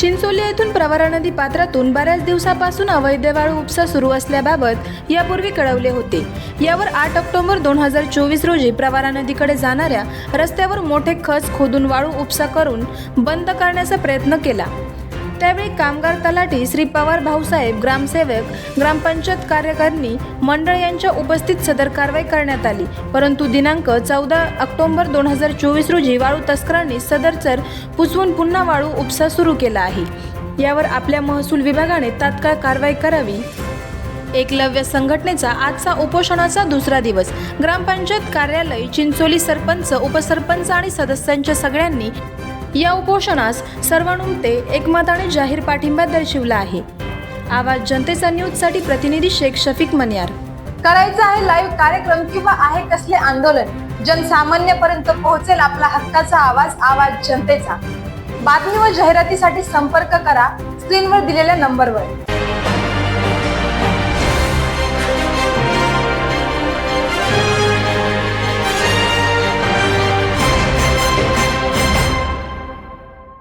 चिंचोली येथून प्रवरा नदी पात्रातून बऱ्याच दिवसापासून अवैध वाळू उपसा सुरू असल्याबाबत यापूर्वी कळवले होते. यावर आठ ऑक्टोबर दोन हजार चोवीस रोजी प्रवारा नदीकडे जाणाऱ्या रस्त्यावर मोठे खच खोदून वाळू उपसा करून बंद करण्याचा प्रयत्न केला. त्यावेळी कामगार तलाठी श्री पवार भाऊसाहेब ग्रामसेवक ग्रामपंचायत कार्यकारिणी मंडळ यांच्या उपस्थित सदर कारवाई करण्यात आली. परंतु दिनांक चौदा ऑक्टोबर दोन हजार चोवीस रोजी वाळू तस्करांनी सदरचर पुसवून पुन्हा वाळू उपसा सुरू केला आहे. यावर आपल्या महसूल विभागाने तात्काळ कारवाई करावी. एकलव्य संघटनेचा आजचा उपोषणाचा दुसरा दिवस. ग्रामपंचायत कार्यालय चिंचोली सरपंच उपसरपंच आणि सदस्यांच्या सगळ्यांनी या उपोषणास सर्वानुमते एकमताने जाहीर पाठिंबा दर्शविला आहे. आवाज जनतेचा न्यूजसाठी प्रतिनिधी शेख शफीक मनियार. करायचं आहे लाईव्ह कार्यक्रम किंवा आहे कसले आंदोलन जनसामान्यपर्यंत पोहोचेल आपला हक्काचा आवाज आवाज जनतेचा. बातमी व जाहिरातीसाठी संपर्क करा स्क्रीनवर दिलेल्या नंबरवर